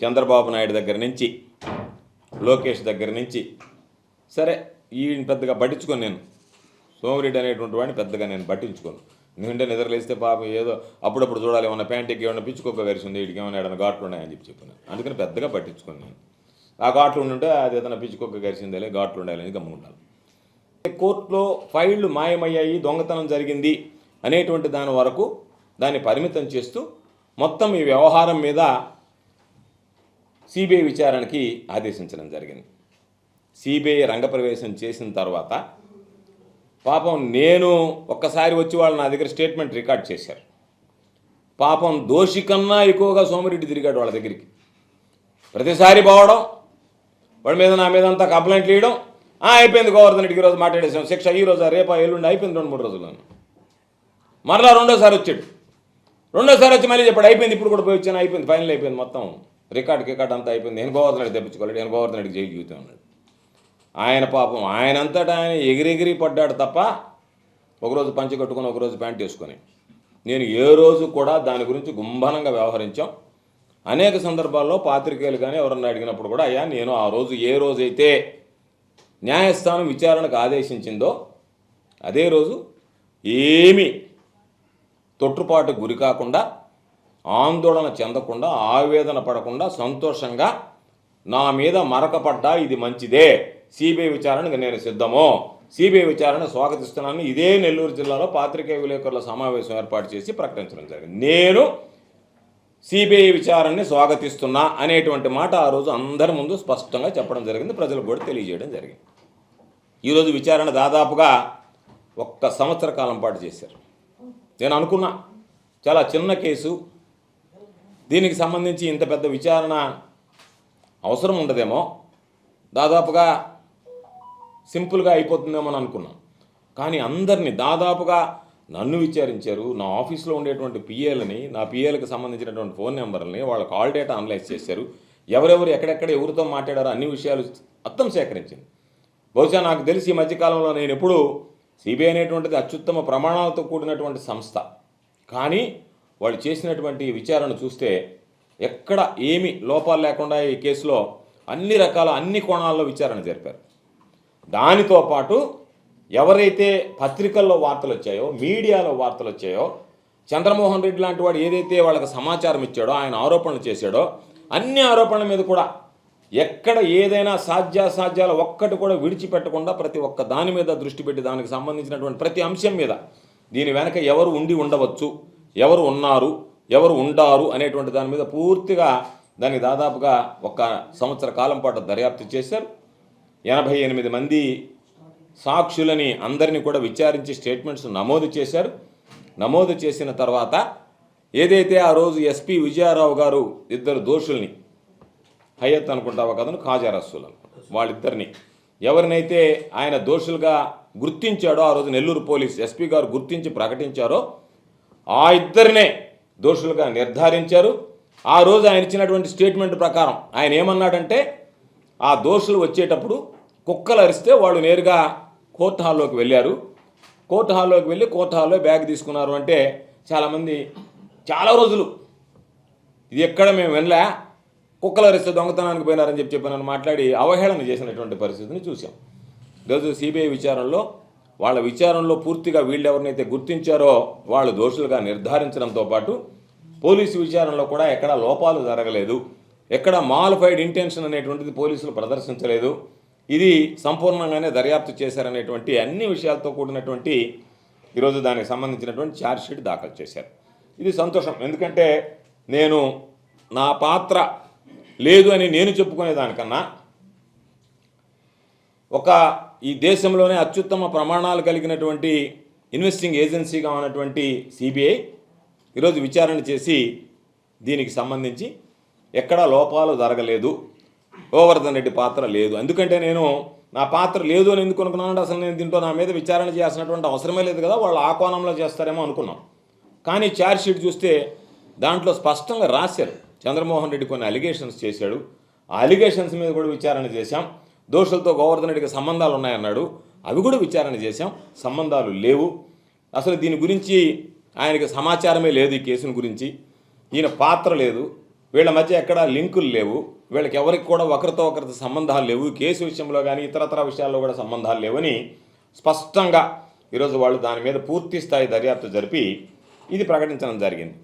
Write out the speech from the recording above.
చంద్రబాబు నాయుడు దగ్గర నుంచి లోకేష్ దగ్గర నుంచి సరే ఈయన పెద్దగా పట్టించుకోను నేను. సోమిరెడ్డి అనేటువంటి వాడిని పెద్దగా నేను పట్టించుకోను. నిండా నిద్రలేస్తే పాపం ఏదో అప్పుడప్పుడు చూడాలి ఏమన్నా ప్యాంటుకి ఏమన్నా పిచ్చుకోక ఉంది వీడికి ఏమైనా ఏడన్నా ఘాట్లు ఉన్నాయని చెప్పి చెప్పాను. అందుకని పెద్దగా పట్టించుకోను నేను. ఆ ఘాట్లు ఉండుంటే అది ఏదైనా పిచ్చుకోక కలిసిందేలే ఘాట్లు ఉండాలని గమ్ముకుంటాను కోర్టులో ఫైళ్ళు మాయమయ్యాయి దొంగతనం జరిగింది అనేటువంటి దాని వరకు దాన్ని పరిమితం చేస్తూ మొత్తం ఈ వ్యవహారం మీద సిబిఐ విచారణకి ఆదేశించడం జరిగింది. సిబిఐ రంగప్రవేశం చేసిన తర్వాత పాపం నేను ఒక్కసారి వచ్చి వాళ్ళు నా దగ్గర స్టేట్మెంట్ రికార్డ్ చేశారు. పాపం దోషి కన్నా ఎక్కువగా సోమిరెడ్డి తిరిగాడు వాళ్ళ దగ్గరికి. ప్రతిసారి పోవడం వాడి మీద నా మీద అంతా కంప్లైంట్లు ఇవ్వడం "ఆ, అయిపోయింది గోవర్ధన్ రెడ్డికి ఈరోజు మాట్లాడేసాం శిక్ష ఈ రోజు రేపా ఎల్లుండి అయిపోయింది రెండు మూడు రోజులు మరలా రెండోసారి వచ్చాడు. రెండోసారి వచ్చి మళ్ళీ చెప్పాడు అయిపోయింది ఇప్పుడు కూడా పోయి వచ్చాను అయిపోయింది ఫైనల్ అయిపోయింది మొత్తం. రికార్డ్ కికార్డ్ అంతా అయిపోయింది. నేను గోవర్ధన్ రెడ్డి నేను గోవర్ధన్ రెడ్డికి జైలు జీవితం ఆయన పాపం ఆయనంతటా ఆయన ఎగిరెగిరి పడ్డాడు తప్ప ఒకరోజు పంచి కట్టుకొని ఒకరోజు ప్యాంట్ వేసుకొని. నేను ఏ రోజు కూడా దాని గురించి గుంభనంగా వ్యవహరించాం. అనేక సందర్భాల్లో పాత్రికేయులు కానీ ఎవరన్నా అడిగినప్పుడు కూడా అయ్యా నేను ఆ రోజు ఏ రోజైతే న్యాయస్థానం విచారణకు ఆదేశించిందో అదే రోజు ఏమీ తొట్టుపాటు గురి కాకుండా ఆందోళన చెందకుండా ఆవేదన పడకుండా సంతోషంగా నా మీద మరకపడ్డా ఇది మంచిదే. సిబిఐ విచారణకు నేను సిద్ధము? సిబిఐ విచారణ స్వాగతిస్తున్నాను ఇదే నెల్లూరు జిల్లాలో పాత్రికేయ విలేకరుల సమావేశం ఏర్పాటు చేసి ప్రకటించడం జరిగింది. నేను సిబిఐ విచారణని స్వాగతిస్తున్నా అనేటువంటి మాట ఆ రోజు అందరి ముందు స్పష్టంగా చెప్పడం జరిగింది. ప్రజలకు కూడా తెలియజేయడం జరిగింది. ఈరోజు విచారణ దాదాపుగా ఒక్క సంవత్సర కాలం పాటు చేశారు. నేను అనుకున్నా చాలా చిన్న కేసు దీనికి సంబంధించి ఇంత పెద్ద విచారణ అవసరం ఉండదేమో. దాదాపుగా సింపుల్గా అయిపోతుందేమో అని అనుకున్నాం. కానీ అందరినీ దాదాపుగా నన్ను విచారించారు నా ఆఫీస్లో ఉండేటువంటి పిఏలని నా పిఏలకు సంబంధించినటువంటి ఫోన్ నెంబర్ని వాళ్ళ కాల్ డేటా అనలైజ్ చేశారు. ఎవరెవరు ఎక్కడెక్కడ ఎవరితో మాట్లాడారో అన్ని విషయాలు మొత్తం సేకరించింది. బహుశా నాకు తెలిసి ఈ మధ్యకాలంలో నేను ఎప్పుడు సిబిఐ అనేటువంటిది అత్యుత్తమ ప్రమాణాలతో కూడినటువంటి సంస్థ. కానీ వాళ్ళు చేసినటువంటి విచారణ చూస్తే ఎక్కడ ఏమి లోపాలు లేకుండా ఈ కేసులో అన్ని రకాల అన్ని కోణాల్లో విచారణ జరిపారు. దానితో పాటు ఎవరైతే పత్రికల్లో వార్తలు వచ్చాయో మీడియాలో వార్తలు వచ్చాయో చంద్రమోహన్ రెడ్డి లాంటి వాడు ఏదైతే వాళ్ళకి సమాచారం ఇచ్చాడో ఆయన ఆరోపణలు చేశాడో అన్ని ఆరోపణల మీద కూడా ఎక్కడ ఏదైనా సాధ్యాసాధ్యాలు ఒక్కటి కూడా విడిచిపెట్టకుండా ప్రతి ఒక్క దాని మీద దృష్టి పెట్టి దానికి సంబంధించినటువంటి ప్రతి అంశం మీద దీని వెనక ఎవరు ఉండి ఉండవచ్చు ఎవరు ఉన్నారు ఎవరు ఉండారు అనేటువంటి దాని మీద పూర్తిగా దానికి దాదాపుగా ఒక సంవత్సర కాలం పాటు దర్యాప్తు చేశారు. ఎనభై ఎనిమిది మంది సాక్షులని అందరినీ కూడా విచారించి స్టేట్మెంట్స్ నమోదు చేశారు. నమోదు చేసిన తర్వాత ఏదైతే ఆ రోజు ఎస్పి విజయారావు గారు ఇద్దరు దోషుల్ని హయత్ అనుకుంటావా కదను? ఖాజా రసూల్ వాళ్ళిద్దరిని. ఎవరినైతే ఆయన దోషులుగా గుర్తించాడో ఆ రోజు నెల్లూరు పోలీస్ ఎస్పీ గారు గుర్తించి ప్రకటించారో ఆ ఇద్దరినే దోషులుగా నిర్ధారించారు. ఆ రోజు ఆయన ఇచ్చినటువంటి స్టేట్మెంట్ ప్రకారం ఆయన ఏమన్నాడంటే ఆ దోషులు వచ్చేటప్పుడు కుక్కలు అరిస్తే వాళ్ళు నేరుగా కోర్టు హాల్లోకి వెళ్ళారు. కోర్టు హాల్లోకి వెళ్ళి కోర్టు హాల్లో బ్యాగ్ తీసుకున్నారు అంటే చాలామంది చాలా రోజులు ఇది ఎక్కడ మేము వెళ్ళా కుక్కలు అరిస్తే దొంగతనానికి పోయినారని చెప్పి చెప్పి నన్ను మాట్లాడి అవహేళన చేసినటువంటి పరిస్థితిని చూసాం ఈరోజు సిబిఐ విచారణలో వాళ్ళ విచారణలో పూర్తిగా వీళ్ళు ఎవరినైతే గుర్తించారో వాళ్ళు దోషులుగా నిర్ధారించడంతో పాటు పోలీసు విచారణలో కూడా ఎక్కడ లోపాలు జరగలేదు. ఎక్కడ మాలిఫైడ్ ఇంటెన్షన్ అనేటువంటిది పోలీసులు ప్రదర్శించలేదు. ఇది సంపూర్ణంగానే దర్యాప్తు చేశారనేటువంటి అన్ని విషయాలతో కూడినటువంటి ఈరోజు దానికి సంబంధించినటువంటి ఛార్జ్షీట్ దాఖలు చేశారు. ఇది సంతోషం. ఎందుకంటే నేను నా పాత్ర లేదు అని నేను చెప్పుకునే దానికన్నా ఒక ఈ దేశంలోనే అత్యుత్తమ ప్రమాణాలు కలిగినటువంటి ఇన్వెస్టింగ్ ఏజెన్సీగా ఉన్నటువంటి సిబిఐ ఈరోజు విచారణ చేసి దీనికి సంబంధించి ఎక్కడా లోపాలు జరగలేదు గోవర్ధన్ రెడ్డి పాత్ర లేదు. ఎందుకంటే నేను నా పాత్ర లేదు అని ఎందుకు అనుకున్నానంటే అసలు నేను దీంట్లో నా మీద విచారణ చేయాల్సినటువంటి అవసరమే లేదు కదా వాళ్ళు ఆ కోణంలో చేస్తారేమో అనుకున్నాం. కానీ ఛార్జ్షీట్ చూస్తే దాంట్లో స్పష్టంగా రాశారు. చంద్రమోహన్ రెడ్డి కొన్ని అలిగేషన్స్ చేశాడు. ఆ అలిగేషన్స్ మీద కూడా విచారణ చేశాం. దోషులతో గోవర్ధన్ రెడ్డికి సంబంధాలు ఉన్నాయన్నాడు. అవి కూడా విచారణ చేశాం. సంబంధాలు లేవు. అసలు దీని గురించి ఆయనకి సమాచారమే లేదు ఈ కేసుని గురించి. ఈయన పాత్ర లేదు. వీళ్ళ మధ్య ఎక్కడా లింకులు లేవు. వీళ్ళకి ఎవరికి కూడా ఒకరితో ఒకరితో సంబంధాలు లేవు. కేసు విషయంలో కానీ ఇతరతర విషయాల్లో కూడా సంబంధాలు లేవని స్పష్టంగా ఈరోజు వాళ్ళు దాని మీద పూర్తి స్థాయి దర్యాప్తు జరిపి ఇది ప్రకటించడం జరిగింది.